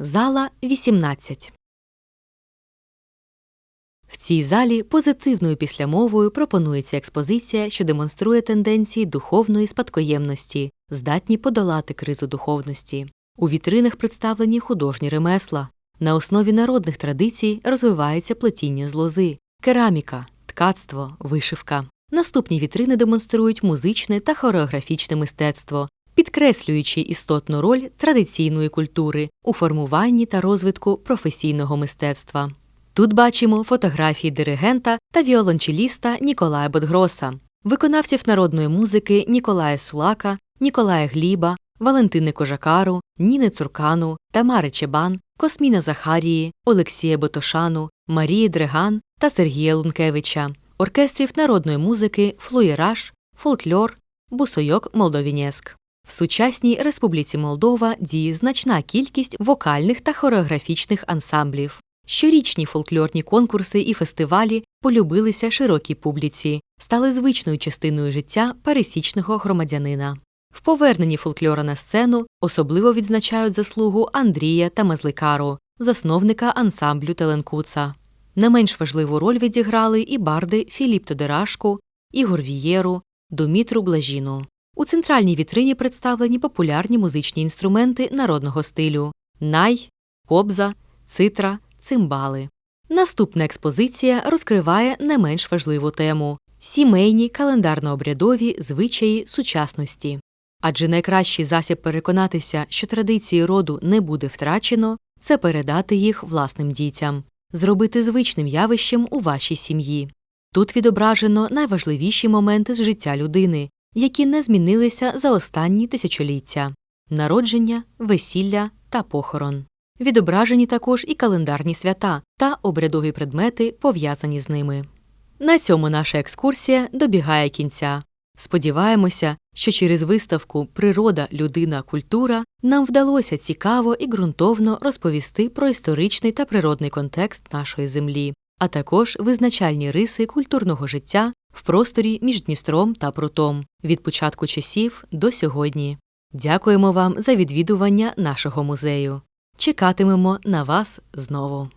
Зала 18. В цій залі позитивною післямовою пропонується експозиція, що демонструє тенденції духовної спадкоємності, здатні подолати кризу духовності. У вітринах представлені художні ремесла. На основі народних традицій розвивається плетіння з лози, кераміка, ткацтво, вишивка. Наступні вітрини демонструють музичне та хореографічне мистецтво, підкреслюючи істотну роль традиційної культури у формуванні та розвитку професійного мистецтва. Тут бачимо фотографії диригента та віолончеліста Ніколая Бодгроса, виконавців народної музики Ніколая Сулака, Ніколая Гліба, Валентини Кожакару, Ніни Цуркану, Тамари Чебан, Косміна Захарії, Олексія Ботошану, Марії Дреган та Сергія Лункевича, оркестрів народної музики Флуєраж, Фольклор, Бусойок Молдовінєск. В сучасній Республіці Молдова діє значна кількість вокальних та хореографічних ансамблів. Щорічні фольклорні конкурси і фестивалі полюбилися широкій публіці, стали звичною частиною життя пересічного громадянина. В поверненні фольклора на сцену особливо відзначають заслугу Андрія та Мазликару, засновника ансамблю Теленкуца. Не менш важливу роль відіграли і барди Філіп Тодерашку, Ігор Вієру, Домітру Блажіну. У центральній вітрині представлені популярні музичні інструменти народного стилю най, кобза, цитра, цимбали. Наступна експозиція розкриває не менш важливу тему сімейні календарно-обрядові звичаї сучасності. Адже найкращий засіб переконатися, що традиції роду не буде втрачено, це передати їх власним дітям, зробити звичним явищем у вашій сім'ї. Тут відображено найважливіші моменти з життя людини, які не змінилися за останні тисячоліття народження, весілля та похорон. Відображені також і календарні свята та обрядові предмети, пов'язані з ними. На цьому наша екскурсія добігає кінця. Сподіваємося, що через виставку Природа, людина, культура нам вдалося цікаво і ґрунтовно розповісти про історичний та природний контекст нашої землі, а також визначальні риси культурного життя в просторі між Дністром та Прутом від початку часів до сьогодні. Дякуємо вам за відвідування нашого музею. Чекатимемо на вас знову.